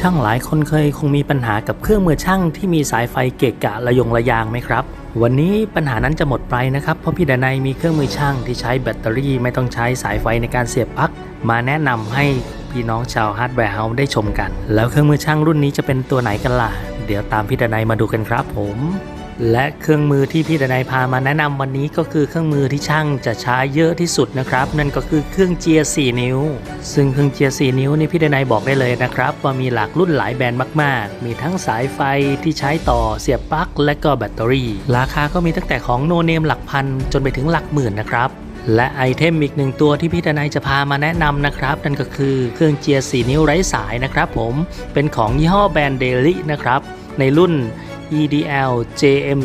ช่างหลายคนเคยคงมีปัญหากับเครื่องมือช่างที่มีสายไฟเกะกะระยงระยางไหมครับ วันนี้ปัญหานั้นจะหมดไปนะครับ เพราะพี่ดนัยมีเครื่องมือช่างที่ใช้แบตเตอรี่ไม่ต้องใช้สายไฟในการเสียบปลั๊กมาแนะนำให้พี่น้องชาวฮาร์ดแวร์เฮาส์ได้ชมกัน แล้วเครื่องมือช่างรุ่นนี้จะเป็นตัวไหนกันล่ะ เดี๋ยวตามพี่ดนัยมาดูกันครับผม และเครื่องมือที่พี่ดนัยพามาแนะนำวันนี้ก็คือเครื่องมือที่ช่างจะใช้เยอะที่สุดนะครับ นั่นก็คือเครื่องเจียร์4นิ้ว ซึ่งเครื่องเจียร์4นิ้วนี่พี่ดนัยบอกได้เลยนะครับ ว่ามีหลากรุ่นหลายแบรนด์มาก ๆ มีทั้งสายไฟที่ใช้ต่อเสียบปลั๊กและก็แบตเตอรี่ ราคาก็มีตั้งแต่ของโนเนมหลักพันจนไปถึงหลักหมื่นนะครับและไอเทมอีกหนึ่งตัวที่พี่ดนัยจะพามาแนะนำนะครับ นั่นก็คือเครื่องเจียร์4นิ้วไร้สายนะครับผมเป็นของยี่ห้อแบรนด์เดลินะครับในรุ่น EDL JM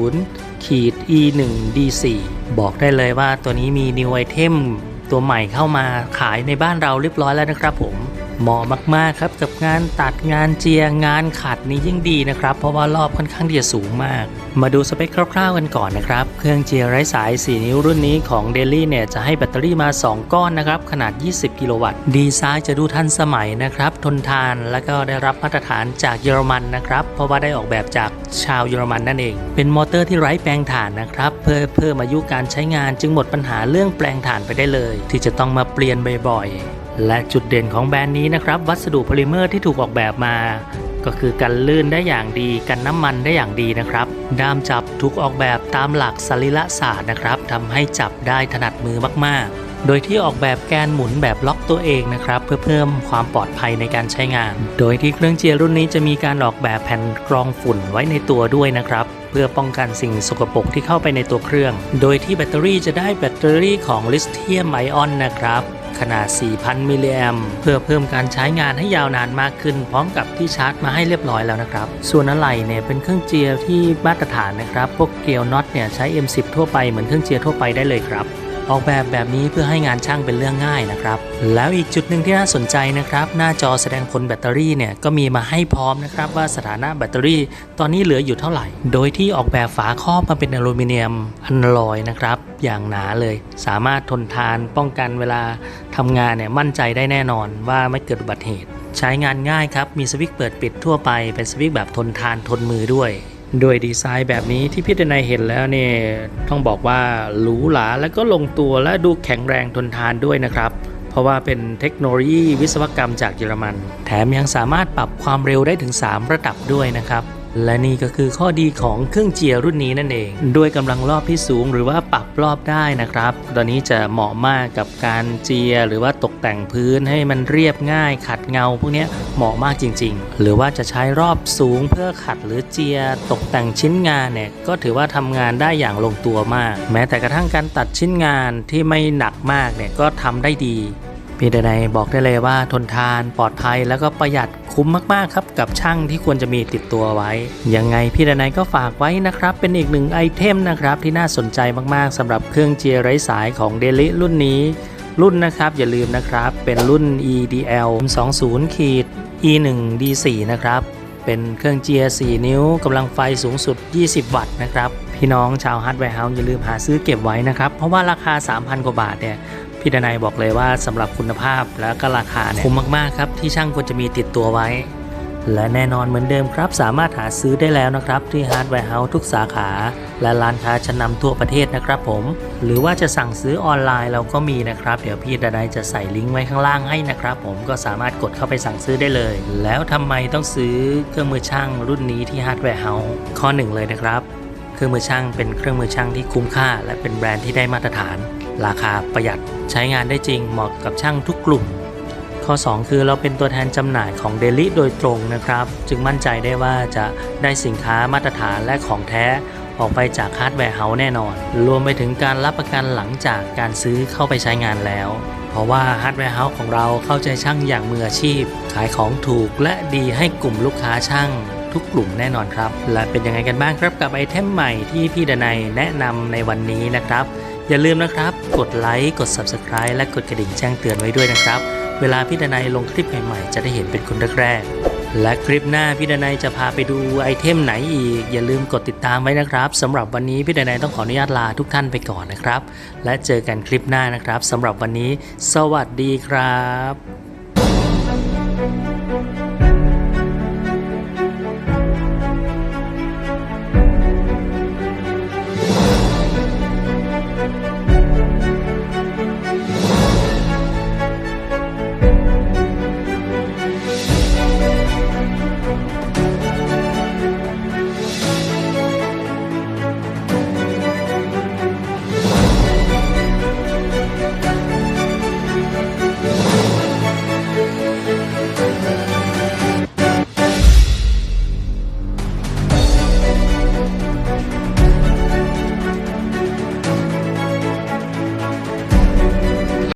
20ขีด E 1 D 4บอกได้เลยว่าตัวนี้มี New Item ตัวใหม่เข้ามาขายในบ้านเราเรียบร้อยแล้วนะครับผม เหมาะมากๆครับกับงานตัดงานเจียงานขัดนี้ยิ่งดีนะครับ เพราะว่ารอบค่อนข้างที่จะสูงมาก มาดูสเปคคร่าวๆกันก่อนนะครับ เครื่องเจียไร้สาย 4 นิ้วรุ่นนี้ของ d e l y เนี่ยจะให้แบตเตอรี่มา 2 ก้อนนะครับ ขนาด 20 กิโลวัตต์ ดีไซน์จะดูทันสมัยนะครับ ทนทานและก็ได้รับมาตรฐานจากเยอรมันนะครับ เพราะว่าได้ออกแบบจากชาวเยอรมันนั่นเอง เป็นมอเตอร์ที่ไร้แปลงถ่านนะครับเพื่อเพิ่มอายุการใช้งานจึงหมดปัญหาเรื่องแปลงถ่านไปได้เลย ที่จะต้องมาเปลี่ยนบ่อยๆ และจุดเด่นของแบรนด์นี้นะครับ วัสดุโพลิเมอร์ที่ถูกออกแบบมา ก็คือกันลื่นได้อย่างดีกันน้ำมันได้อย่างดีนะครับ ด้ามจับถูกออกแบบตามหลักสรีระศาสตร์นะครับทำให้จับได้ถนัดมือมาก ๆ โดยที่ออกแบบแกนหมุนแบบล็อกตัวเองนะครับ เพื่อเพิ่มความปลอดภัยในการใช้งาน โดยที่เครื่องเจียรุ่นนี้จะมีการออกแบบแผ่นกรองฝุ่นไว้ในตัวด้วยนะครับเพื่อป้องกันสิ่งสกปรกที่เข้าไปในตัวเครื่อง โดยที่แบตเตอรี่จะได้แบตเตอรี่ของลิเธียมไอออนนะครับ ขนาด 4,000 มิลลิแอมเพื่อเพิ่มการใช้งานให้ยาวนานมากขึ้น พร้อมกับที่ชาร์จมาให้เรียบร้อยแล้วนะครับ ส่วนอะไหล่เนี่ยเป็นเครื่องเจียร์ที่มาตรฐานนะครับ พวกเกลียวน็อตเนี่ยใช้ M10 ทั่วไปเหมือนเครื่องเจียร์ทั่วไปได้เลยครับ ออกแบบแบบนี้เพื่อให้งานช่างเป็นเรื่องง่ายนะครับ แล้วอีกจุดหนึ่งที่น่าสนใจนะครับ หน้าจอแสดงผลแบตเตอรี่เนี่ยก็มีมาให้พร้อมนะครับว่าสถานะแบตเตอรี่ตอนนี้เหลืออยู่เท่าไหร่ โดยที่ออกแบบฝาครอบมาเป็นอลูมิเนียมอันลอยนะครับ อย่างหนาเลย สามารถทนทานป้องกันเวลาทำงานเนี่ยมั่นใจได้แน่นอนว่าไม่เกิดอุบัติเหตุ ใช้งานง่ายครับมีสวิตช์เปิดปิดทั่วไปเป็นสวิตช์แบบทนทานทนมือด้วย โดยดีไซน์แบบนี้ที่พี่เดนายเห็นแล้วเนี่ยต้องบอกว่าหรูหราและก็ลงตัวและดูแข็งแรงทนทานด้วยนะครับ เพราะว่าเป็นเทคโนโลยีวิศวกรรมจากเยอรมัน แถมยังสามารถปรับความเร็วได้ถึง 3 ระดับด้วยนะครับ และนี่ก็คือข้อดีของเครื่องเจียรุ่นนี้นั่นเอง ด้วยกำลังรอบที่สูงหรือว่าปรับรอบได้นะครับ ตอนนี้จะเหมาะมากกับการเจียหรือว่าตกแต่งพื้นให้มันเรียบง่ายขัดเงา พวกนี้เหมาะมากจริง ๆ หรือว่าจะใช้รอบสูงเพื่อขัดหรือเจียตกแต่งชิ้นงานเนี่ยก็ถือว่าทำงานได้อย่างลงตัวมาก แม้แต่กระทั่งการตัดชิ้นงานที่ไม่หนักมากเนี่ยก็ทำได้ดีพี่เดนัยบอกได้เลยว่าทนทานปลอดภัยแล้วก็ประหยัด คุ้มมากๆครับกับช่างที่ควรจะมีติดตัวไว้ ยังไงพี่ดนัยก็ฝากไว้นะครับ เป็นอีกหนึ่งไอเทมนะครับที่น่าสนใจมากๆสำหรับเครื่องเจียไร้สายของเดลิรุ่นนี้ รุ่นนะครับอย่าลืมนะครับ เป็นรุ่น EDL 20ขีด E1 D4 นะครับเป็นเครื่องเจียร์4นิ้วกำลังไฟสูงสุด 20 วัตต์นะครับ พี่น้องชาวฮาร์ดแวร์เฮาส์อย่าลืมหาซื้อเก็บไว้นะครับ เพราะว่าราคา 3,000 กว่าบาทเนี่ย พี่ดนายบอกเลยว่าสำหรับคุณภาพและก็ราคาเนี่ยคุ้มมากๆครับที่ช่างควรจะมีติดตัวไว้ และแน่นอนเหมือนเดิมครับ สามารถหาซื้อได้แล้วนะครับ ที่ฮาร์ดแวร์เฮาส์ทุกสาขา และร้านค้าชั้นนำทั่วประเทศนะครับผม หรือว่าจะสั่งซื้อออนไลน์เราก็มีนะครับ เดี๋ยวพี่ดนายจะใส่ลิงก์ไว้ข้างล่างให้นะครับ ผมก็สามารถกดเข้าไปสั่งซื้อได้เลย แล้วทำไมต้องซื้อเครื่องมือช่างรุ่นนี้ที่ฮาร์ดแวร์เฮาส์ข้อหนึ่งเลยนะครับ เครื่องมือช่างเป็นเครื่องมือช่างที่คุ้มค่า และเป็นแบรนด์ที่ได้มาตรฐาน ราคาประหยัดใช้งานได้จริงเหมาะกับช่างทุกกลุ่ม ข้อ 2 คือเราเป็นตัวแทนจำหน่ายของเดลิโดยตรงนะครับ จึงมั่นใจได้ว่าจะได้สินค้ามาตรฐานและของแท้ออกไปจากฮาร์ดแวร์เฮาส์แน่นอน รวมไปถึงการรับประกันหลังจากการซื้อเข้าไปใช้งานแล้ว เพราะว่าฮาร์ดแวร์เฮาส์ของเราเข้าใจช่างอย่างมืออาชีพ ขายของถูกและดีให้กลุ่มลูกค้าช่างทุกกลุ่มแน่นอนครับ และเป็นยังไงกันบ้างครับกับไอเทมใหม่ที่พี่ดนัยแนะนำในวันนี้นะครับ อย่าลืมนะครับ กดไลค์กด Subscribe และกดกระดิ่งแจ้งเตือนไว้ด้วยนะครับ เวลาพี่ดนัยลงคลิปใหม่ๆ จะได้เห็นเป็นคนแรกๆและคลิปหน้าพี่ดนัยจะพาไปดูไอเทมไหนอีก อย่าลืมกดติดตามไว้นะครับสำหรับวันนี้พี่ดนัยต้องขออนุญาตลาทุกท่านไปก่อนนะครับ และเจอกันคลิปหน้านะครับสำหรับวันนี้ สวัสดีครับ